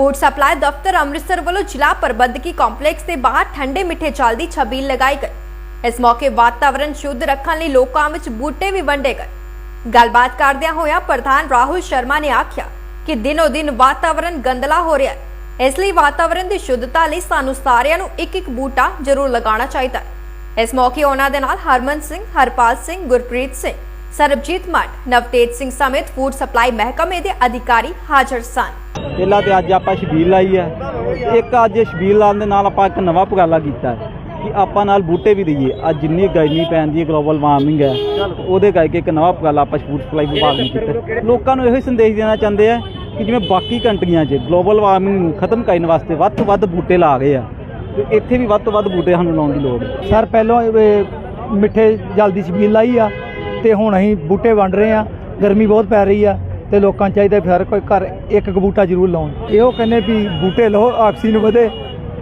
Food supply ਦਫ਼ਤਰ ਅੰਮ੍ਰਿਤਸਰ ਵੱਲੋਂ ਜ਼ਿਲ੍ਹਾ ਪ੍ਰਬੰਧਕੀ ਕੰਪਲੈਕਸ ਦੇ ਬਾਹਰ ਠੰਡੇ ਮਿੱਠੇ ਜਲ ਦੀ ਛਬੀਲ ਲਗਾਈ ਗਈ। ਇਸ ਮੌਕੇ ਵਾਤਾਵਰਣ ਸ਼ੁੱਧ ਰੱਖਣ ਲਈ ਲੋਕਾਂ ਵਿੱਚ ਬੂਟੇ ਵੀ ਵੰਡੇ ਗਏ। ਗੱਲਬਾਤ ਕਰਦਿਆਂ ਹੋਇਆ ਪ੍ਰਧਾਨ ਰਾਹੁਲ ਸ਼ਰਮਾ ਨੇ ਆਖਿਆ ਕਿ ਦਿਨੋ ਦਿਨ ਵਾਤਾਵਰਣ ਗੰਦਲਾ ਹੋ ਰਿਹਾ ਹੈ। ਇਸ ਲਈ ਵਾਤਾਵਰਣ ਦੀ ਸ਼ੁੱਧਤਾ ਲਈ ਸਾਨੂੰ ਸਾਰਿਆਂ ਨੂੰ ਇੱਕ ਇੱਕ ਬੂਟਾ ਜ਼ਰੂਰ ਲਗਾਉਣਾ ਚਾਹੀਦਾ ਹੈ। ਇਸ ਮੌਕੇ ਉਹਨਾਂ ਦੇ ਨਾਲ ਹਰਮਨ ਸਿੰਘ, ਹਰਪਾਲ ਸਿੰਘ, ਗੁਰਪ੍ਰੀਤ ਸਿੰਘ, ਸਰਬਜੀਤ ਮੱਠ ਨਵਤੇਜ ਸਿੰਘ ਸਮੇਤ ਫੂਡ ਸਪਲਾਈ ਮਹਿਕਮੇ ਦੇ ਅਧਿਕਾਰੀ ਹਾਜ਼ਰ ਸਨ। ਪਹਿਲਾਂ ਤੇ ਅੱਜ ਆਪਾਂ ਸ਼ਬੀਲ ਲਾਈ ਹੈ। ਇੱਕ ਅੱਜ ਸ਼ਬੀਲ ਲਾਉਣ ਦੇ ਨਾਲ ਆਪਾਂ ਇੱਕ ਨਵਾਂ ਉਪਰਾਲਾ ਕੀਤਾ ਹੈ ਕਿ ਆਪਾਂ ਨਾਲ ਬੂਟੇ ਵੀ ਦਈਏ। ਅੱਜ ਜਿੰਨੀ ਗਰਮੀ ਪੈਂਦੀ ਹੈ ਗਲੋਬਲ ਵਾਰਮਿੰਗ ਹੈ, ਉਹਦੇ ਕਰਕੇ ਇੱਕ ਨਵਾਂ ਉਪਰਾਲਾ ਆਪਾਂ ਫੂਡ ਸਪਲਾਈ ਵਿਭਾਗ ਨੇ ਕੀਤਾ ਲੋਕਾਂ ਨੂੰ ਇਹੋ ਹੀ ਸੰਦੇਸ਼ ਦੇਣਾ ਚਾਹੁੰਦੇ ਆ ਕਿ ਜਿਵੇਂ ਬਾਕੀ ਕੰਟਰੀਆਂ 'ਚ ਗਲੋਬਲ ਵਾਰਮਿੰਗ ਨੂੰ ਖਤਮ ਕਰਨ ਵਾਸਤੇ ਵੱਧ ਤੋਂ ਵੱਧ ਬੂਟੇ ਲਾ ਰਹੇ ਆ, ਤੇ ਇੱਥੇ ਵੀ ਵੱਧ ਤੋਂ ਵੱਧ ਬੂਟੇ ਸਾਨੂੰ ਲਾਉਣ ਦੀ ਲੋੜ ਹੈ। ਸਰ, ਪਹਿਲਾਂ ਮਿੱਠੇ ਜਲਦੀ ਛਬੀਲ ਲਾਈ ਆ, ਤੇ ਹੁਣ ਅਸੀਂ ਬੂਟੇ ਵੰਡ ਰਹੇ ਆ। ਗਰਮੀ ਬਹੁਤ ਪੈ ਰਹੀ ਆ। ਤੇ ਲੋਕਾਂ ਨੂੰ ਚਾਹੀਦਾ ਫਿਰ ਕੋਈ ਘਰ ਇੱਕ ਇੱਕ ਬੂਟਾ ਜ਼ਰੂਰ ਲਾਉਣ। ਇਹੋ ਕਹਿੰਦੇ ਵੀ ਬੂਟੇ ਲਾਓ ਆਕਸੀਜਨ ਵਧੇ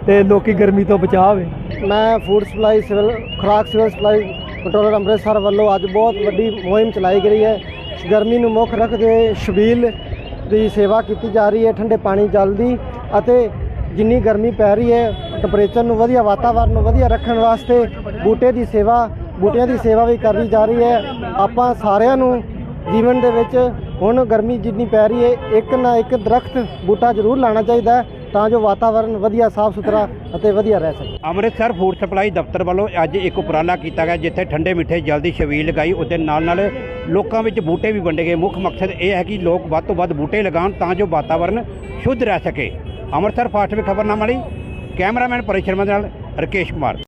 ਤੇ ਲੋਕੀ ਗਰਮੀ ਤੋਂ ਬਚਾਅ ਹੋਵੇ। ਮੈਂ ਫੂਡ ਸਪਲਾਈ ਸਿਵਲ ਖੁਰਾਕ ਸਿਵਲ ਸਪਲਾਈ ਕੰਟਰੋਲਰ ਅੰਮ੍ਰਿਤਸਰ ਵੱਲੋਂ ਅੱਜ ਬਹੁਤ ਵੱਡੀ ਮੁਹਿੰਮ ਚਲਾਈ ਗਈ ਹੈ। ਗਰਮੀ ਨੂੰ ਮੁੱਖ ਰੱਖਦੇ ਸ਼ਬੀਲ ਦੀ ਸੇਵਾ ਕੀਤੀ ਜਾ ਰਹੀ ਹੈ, ਠੰਡੇ ਪਾਣੀ, ਜਲ ਦੀ ਅਤੇ ਜਿੰਨੀ ਗਰਮੀ ਪੈ ਰਹੀ ਹੈ ਟੈਂਪਰੇਚਰ ਨੂੰ ਵਧੀਆ, ਵਾਤਾਵਰਨ ਨੂੰ ਵਧੀਆ ਰੱਖਣ ਵਾਸਤੇ ਬੂਟੇ ਦੀ ਸੇਵਾ, ਬੂਟਿਆਂ ਦੀ ਸੇਵਾ ਵੀ ਕਰਨੀ ਜਾ ਰਹੀ ਹੈ। ਆਪਾਂ ਸਾਰਿਆਂ ਨੂੰ ਜੀਵਨ ਦੇ ਵਿੱਚ ਹੁਣ ਗਰਮੀ ਜਿੰਨੀ ਪੈ ਰਹੀ ਹੈ, ਇੱਕ ਨਾ ਇੱਕ ਦਰਖਤ ਬੂਟਾ ਜ਼ਰੂਰ ਲਾਉਣਾ ਚਾਹੀਦਾ ਹੈ ਤਾਂ ਜੋ ਵਾਤਾਵਰਨ ਵਧੀਆ, ਸਾਫ਼ ਸੁਥਰਾ ਅਤੇ ਵਧੀਆ ਰਹਿ ਸਕੇ। ਅੰਮ੍ਰਿਤਸਰ ਫੂਡ ਸਪਲਾਈ ਦਫ਼ਤਰ ਵੱਲੋਂ ਅੱਜ ਇੱਕ ਉਪਰਾਲਾ ਕੀਤਾ ਗਿਆ ਜਿੱਥੇ ਠੰਡੇ ਮਿੱਠੇ ਜਲ ਦੀ ਛਬੀਲ ਲਗਾਈ, ਉਹਦੇ ਨਾਲ ਨਾਲ ਲੋਕਾਂ ਵਿੱਚ ਬੂਟੇ ਵੀ ਵੰਡੇ ਗਏ। ਮੁੱਖ ਮਕਸਦ ਇਹ ਹੈ ਕਿ ਲੋਕ ਵੱਧ ਤੋਂ ਵੱਧ ਬੂਟੇ ਲਗਾਉਣ ਤਾਂ ਜੋ ਵਾਤਾਵਰਨ ਸ਼ੁੱਧ ਰਹਿ ਸਕੇ। ਅੰਮ੍ਰਿਤਸਰ ਫਾਸਟ ਵੇ ਖਬਰਨਾਮਾ ਲਈ ਕੈਮਰਾਮੈਨ ਪਰੇਸ਼ਰਮਾ ਦੇ ਨਾਲ ਰਕੇਸ਼ ਕੁਮਾਰ।